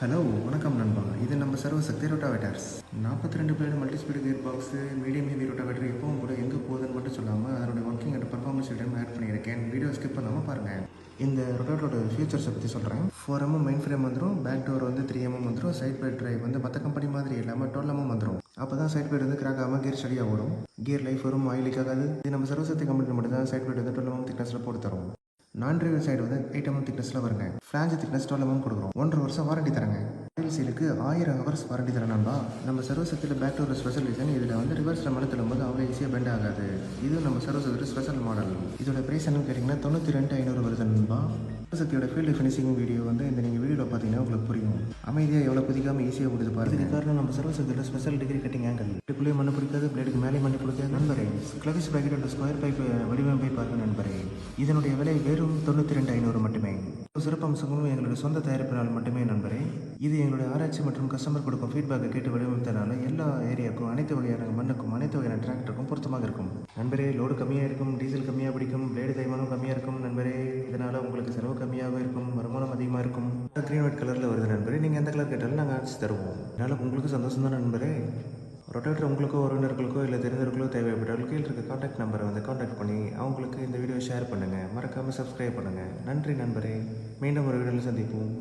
Hello வணக்கம் நண்பா. இது நம்ம சர்வ சக்தி ரோட்டாவேட்டர்ஸ். நாற்பத்தி ரெண்டு blade multispeed gear box medium heavy rotavator எப்பவும் கூட எங்கே போகுதுன்னு மட்டும் சொல்லாமல் அதனுடைய working and performance video add பண்ணியிருக்கேன். வீடியோ ஸ்கிப் பண்ணாமல் பாருங்கள் இந்த ரொட்டாவேட்டரோட ஃபியூச்சர்ஸை பற்றி சொல்கிறேன் ஃபோர் எம்எம் மெயின் ஃப்ரேம் வந்துடும் பேக் டோர் வந்து த்ரீ எம்எம் வந்துடும் சைட் பேட் ட்ரைவ் வந்து மற்ற கம்பெனி மாதிரி இல்லாமல் டுவெல் எம்எம் வந்துடும் அப்போ தான் சைட் பேட் வந்து கிராக் ஆகாமல் கியர் ஸ்டடியாக ஓடும். கியர் லைஃப் வரும் ஆயில் லீக் ஆகாது. இது நம்ம சர்வசக்தி கம்பெனி மட்டும் தான் சைட் பேட் வந்து டுவெல் எம்எம் திக்னஸில் போட்டு தரும். நான் டிரைவர் சைடு வந்து எயிட் எம்எம் திக்னஸில் வருங்க ஃப்ளாஞ்ச் திக்னஸ் டுவெல் எம்எம் கொடுக்குறோம். ஒன்றரை வருஷம் வாரண்டி தரங்க. ஆயில் சீலுக்கு ஆயிரம் ஹவர்ஸ் வாரண்டி தரேன் நண்பா நம்ம சர்வசத்தில் பேக் டோர் ஸ்பெஷல் டிசைன் இதில் வந்து ரிவர்ஸ் நம்ம போது அவ்வளோ ஈஸியாக பெண்ட் ஆகாது. இது நம்ம சர்வசத்தில் ஸ்பெஷல் மாடல் இதோட ப்ரைஸ் என்னன்னு கேட்டிங்கன்னா தொண்ணூற்றி ரெண்டு ஐநூறு வருது நண்பா சக்தியோட ஃபீல்டு ஃபினிஷிங் வீடியோ வந்து இந்த நீங்கள் வீடியோவில் பார்த்தீங்கன்னா உங்களுக்கு புரியும். அமைதியாக எவ்வளோ குதிக்காமல் ஈஸியாக கொடுத்து பாருங்க. இதுக்கு காரணம் நம்ம சர்வசக்தியில் ஸ்பெஷல் டிகிரி கட்டிங் ஆங்கிள் இதுக்குள்ளேயே மண்ணு பிடிக்காது பிளேடுக்கு மேலே மண்ணு பிடிக்காது. நண்பரே clevis bracket and square pipe வடிவமைப்பை பார்க்க நண்பரே. இதனுடைய விலை வெறும் தொண்ணூற்றி ரெண்டு ஐநூறு மட்டுமே. சிறப்பம்சங்களும் எங்களுடைய சொந்த தயாரிப்பினால் மட்டுமே நண்பரே. இது எங்களுடைய ஆராய்ச்சி மற்றும் கஸ்டமர் கொடுக்கும் ஃபீட்பேக்கை கேட்டு வடிவமைத்தனால எல்லா ஏரியாவுக்கும் அனைத்து வகையான மண்ணுக்கும் அனைத்து வகையான டிராக்டருக்கும் பொருத்தமாக இருக்கும். நண்பரே லோடு கம்மியாக இருக்கும் டீசல் கம்மியாக பிடிக்கும் பிளேடு தைமானம் கம்மியாக இருக்கும் நண்பரே. இதனால் உங்களுக்கு செலவு கம்மியாக இருக்கும் வருமானம் அதிகமாக இருக்கும். க்ரீன் ஒயிட் கலரில் வருது நண்பரே. நீங்கள் எந்த கலர் கேட்டாலும் நாங்கள் அடிச்சு தருவோம். அதனால் உங்களுக்கு சந்தோஷம் தான் நண்பரே. ரொட்டேட்டர் உங்களுக்கோ உறவினர்களுக்கோ இல்லை தெரிந்தவர்களோ தேவைப்பட்டால் கீழே இருக்க காண்டாக்ட் நம்பரை வந்து காண்டாக்ட் பண்ணி அவங்களுக்கு இந்த வீடியோ ஷேர் பண்ணுங்கள் மறக்காமல் சப்ஸ்கிரைப் பண்ணுங்கள் நன்றி நண்பரே. மீண்டும் ஒரு வீடியோவில் சந்திப்போம்.